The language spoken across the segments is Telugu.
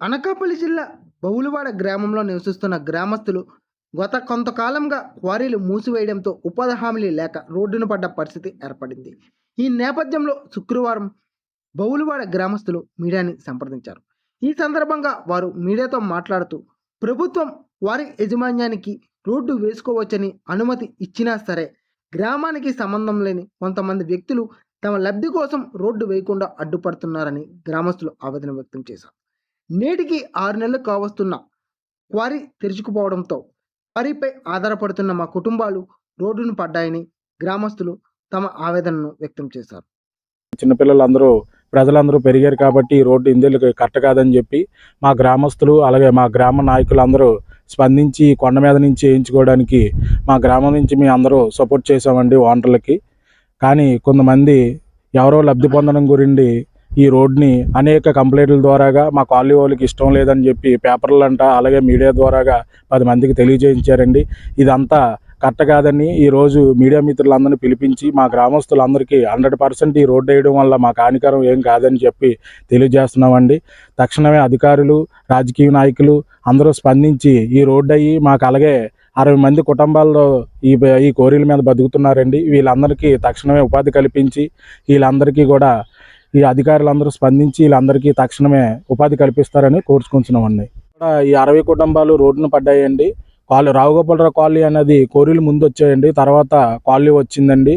అనకాపల్లి జిల్లా బౌలివాడ గ్రామంలో నివసిస్తున్న గ్రామస్తులు గత కొంతకాలంగా క్వారీలు మూసివేయడంతో ఉపాధి హామీలు లేక రోడ్డున పడ్డ పరిస్థితి ఏర్పడింది. ఈ నేపథ్యంలో శుక్రవారం బౌలువాడ గ్రామస్తులు మీడియాని సంప్రదించారు. ఈ సందర్భంగా వారు మీడియాతో మాట్లాడుతూ ప్రభుత్వం వారి యజమాన్యానికి రోడ్డు వేసుకోవచ్చని అనుమతి ఇచ్చినా సరే గ్రామానికి సంబంధం లేని కొంతమంది వ్యక్తులు తమ లబ్ధి కోసం రోడ్డు వేయకుండా అడ్డుపడుతున్నారని గ్రామస్తులు ఆవేదన వ్యక్తం చేశారు. నేటికి ఆరు నెలలు కావస్తున్న క్వారీ తెరుచుకుపోవడంతో వరిపై ఆధారపడుతున్న మా కుటుంబాలు రోడ్డును పడ్డాయని గ్రామస్తులు తమ ఆవేదనను వ్యక్తం చేశారు. చిన్నపిల్లలందరూ ప్రజలందరూ పెరిగారు కాబట్టి ఈ రోడ్డు ఇందులో కరెక్ట్ కాదని చెప్పి మా గ్రామస్తులు అలాగే మా గ్రామ నాయకులందరూ స్పందించి కొండ మీద నుంచి వేయించుకోవడానికి మా గ్రామం నుంచి మేము అందరూ సపోర్ట్ చేసామండి ఓనర్లకి. కానీ కొంతమంది ఎవరో లబ్ధి పొందడం గురించి ఈ రోడ్ని అనేక కంప్లైంట్ల ద్వారాగా మా కాలనీ వాళ్ళకి ఇష్టం లేదని చెప్పి పేపర్లంట అలాగే మీడియా ద్వారాగా పది మందికి తెలియజేయించారండి. ఇదంతా కరెక్ట్ కాదని ఈరోజు మీడియా మిత్రులందరినీ పిలిపించి మా గ్రామస్తులందరికీ హండ్రెడ్ పర్సెంట్ ఈ రోడ్డు వేయడం వల్ల మాకు హానికరం ఏం కాదని చెప్పి తెలియజేస్తున్నామండి. తక్షణమే అధికారులు రాజకీయ నాయకులు అందరూ స్పందించి ఈ రోడ్డు అయ్యి మాకు అలాగే అరవై మంది కుటుంబాల్లో ఈ ఈ కోరీల మీద బతుకుతున్నారండి. వీళ్ళందరికీ తక్షణమే ఉపాధి కల్పించి వీళ్ళందరికీ కూడా ఈ అధికారులందరూ స్పందించి వీళ్ళందరికీ తక్షణమే ఉపాధి కల్పిస్తారని కోరుచుకుంటున్నామండి ఈ అరవై కుటుంబాలు రోడ్డున పడ్డాయండి. కాలనీ రావుగోపాలరావు కాలనీ అనేది కోరీలు ముందు వచ్చాయండి తర్వాత కాలనీ వచ్చిందండి.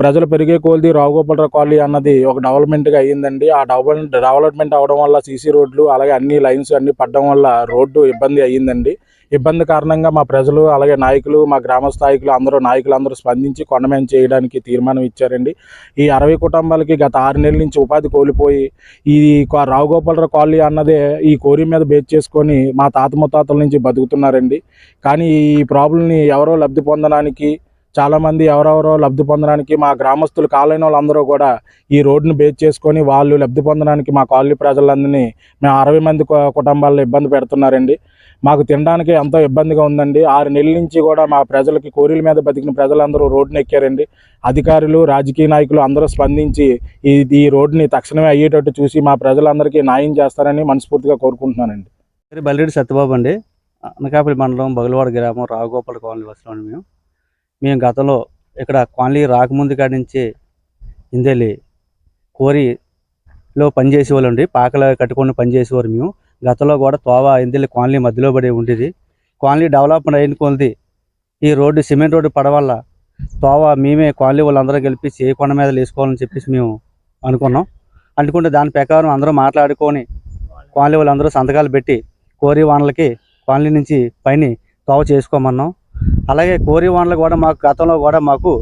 ప్రజలు పెరిగే కొలది రావుగోపాలరావు కాలనీ అన్నది ఒక డెవలప్మెంట్గా అయ్యిందండి. ఆ డెవలప్మెంట్ డెవలప్మెంట్ అవడం వల్ల సీసీ రోడ్లు అలాగే అన్ని లైన్స్ అన్ని పడడం వల్ల రోడ్డు ఇబ్బంది అయ్యిందండి. ఇబ్బంది కారణంగా మా ప్రజలు అలాగే నాయకులు మా గ్రామ స్థాయికులు అందరూ నాయకులు అందరూ స్పందించి కొండమేం చేయడానికి తీర్మానం ఇచ్చారండి. ఈ అరవై కుటుంబాలకి గత ఆరు నెలల నుంచి ఉపాధి కోల్పోయి ఈ కా- రావుగోపాలరావు కాలనీ అన్నదే ఈ కోరి మీద బేస్ చేసుకొని మా తాత ముత్తాతల నుంచి బతుకుతున్నారండి. కానీ ఈ ప్రాబ్లమ్ని ఎవరో లబ్ధి పొందడానికి చాలామంది ఎవరెవరో లబ్ధి పొందడానికి మా గ్రామస్తులు కాలైన వాళ్ళందరూ కూడా ఈ రోడ్డును బేస్ చేసుకొని వాళ్ళు లబ్ధి పొందడానికి మా కాలనీ ప్రజలందరినీ మేము అరవై మంది కుటుంబాల్లో ఇబ్బంది పెడుతున్నారండి. మాకు తినడానికి ఎంతో ఇబ్బందిగా ఉందండి. ఆరు నెలల నుంచి కూడా మా ప్రజలకి కోరిల మీద బతికిన ప్రజలందరూ రోడ్డును ఎక్కారండి. అధికారులు రాజకీయ నాయకులు అందరూ స్పందించి ఈ ఈ రోడ్డుని తక్షణమే అయ్యేటట్టు చూసి మా ప్రజలందరికీ న్యాయం చేస్తారని మనస్ఫూర్తిగా కోరుకుంటున్నానండి. పేరు సత్యబాబు అండి. అనకాపల్లి మండలం బగలవాడ గ్రామం రావుగోపాల కాలనీ వస్తున్నాం మేము. మేము గతంలో ఇక్కడ కాలనీ రాకముందు కాడి నుంచి ఇందెలి కోరిలో పనిచేసేవాళ్ళు అండి పాకలు కట్టుకొని పనిచేసేవారు మేము. గతంలో కూడా తోవ ఇందెలి కాలనీ మధ్యలో పడి ఉండేది. కాలనీ డెవలప్మెంట్ అయిన కొలది ఈ రోడ్డు సిమెంట్ రోడ్డు పడవల్ల తోవ మేమే కాలనీ వాళ్ళందరూ కలిపి కొండ మీద వేసుకోవాలని చెప్పేసి మేము అనుకున్నాం. అనుకుంటే దాని ప్రకారం అందరూ మాట్లాడుకొని కాలనీ వాళ్ళందరూ సంతకాలు పెట్టి కోరి వానలకి కాలనీ నుంచి పైన తోవ చేసుకోమన్నాం. అలాగే కోరి కూడా మాకు గతంలో కూడా మాకు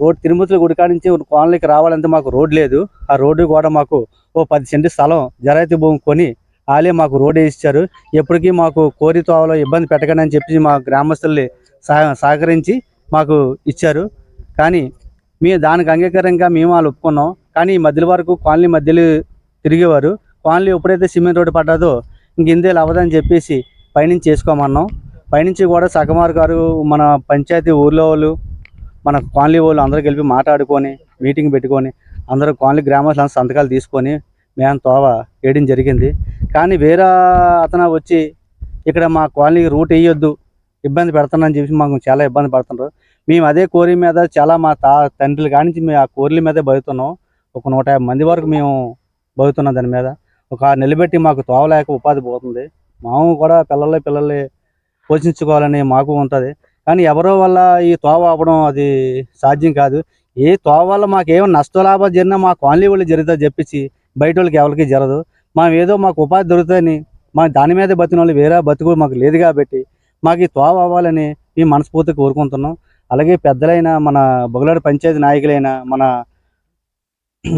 రోడ్ తిరుమతుల గుడికాడ నుంచి కాలనీకి రావాలంటే మాకు రోడ్ లేదు. ఆ రోడ్డు కూడా మాకు ఓ పది సెంటు స్థలం జరాయితీ భూమి కొని వాళ్ళే మాకు రోడ్ వేసిచ్చారు ఎప్పటికీ మాకు కోరి తోవలో ఇబ్బంది పెట్టకండి అని చెప్పి మా గ్రామస్తుల్ని సహ సహకరించి మాకు ఇచ్చారు. కానీ మేము దానికి అంగీకారంగా మేము వాళ్ళు ఒప్పుకున్నాం. కానీ ఈ మధ్యలో వరకు కాలనీ మధ్యలో తిరిగేవారు. కాలనీ ఎప్పుడైతే సిమెంట్ రోడ్డు పడ్డాదో ఇంక ఇందేలు అవ్వదని చెప్పేసి పైనుంచి చేసుకోమన్నాం. పైనుంచి కూడా సగమారు గారు మన పంచాయతీ ఊర్లో వాళ్ళు మన కాలనీ వాళ్ళు అందరూ కలిపి మాట్లాడుకొని మీటింగ్ పెట్టుకొని అందరూ కాలనీ గ్రామస్తులు సంతకాలు తీసుకొని మేము తోవ వేయడం జరిగింది. కానీ వేరే అతను వచ్చి ఇక్కడ మా కాలనీకి రూట్ వేయొద్దు ఇబ్బంది పెడుతున్నాను చెప్పి మాకు చాలా ఇబ్బంది పడుతున్నారు. మేము అదే కోరి మీద చాలా మా తా తండ్రులు కానించి మేము ఆ కోరిల మీదే బతుకుతున్నాం. ఒక నూట యాభై మంది వరకు మేము బతుకుతున్నాం దాని మీద. ఒక నిలబెట్టి మాకు తోవలేక ఉపాధి పోతుంది. మాము కూడా పిల్లలే పిల్లలే పోషించుకోవాలని మాకు ఉంటుంది. కానీ ఎవరో వల్ల ఈ తోవ అవ్వడం అది సాధ్యం కాదు. ఏ తోవ వల్ల మాకు ఏమైనా జరిగినా మా కాలనీ వాళ్ళు జరుగుతుంది చెప్పించి బయట వాళ్ళకి ఎవరికి జరగదు. మనం ఏదో మాకు ఉపాధి దొరుకుతుందని మా దాని మీద బతిన వాళ్ళు వేరే బతుకు మాకు లేదు కాబట్టి మాకు ఈ తోవ అవ్వాలని మేము మనస్ఫూర్తి కోరుకుంటున్నాం. అలాగే పెద్దలైన మన బొగలాడు పంచాయతీ నాయకులైన మన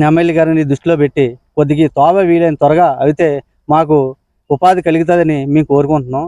ఎమ్మెల్యే గారిని దృష్టిలో పెట్టి కొద్దిగా తోవ వీలైన త్వరగా అయితే మాకు ఉపాధి కలుగుతుందని మేము కోరుకుంటున్నాం.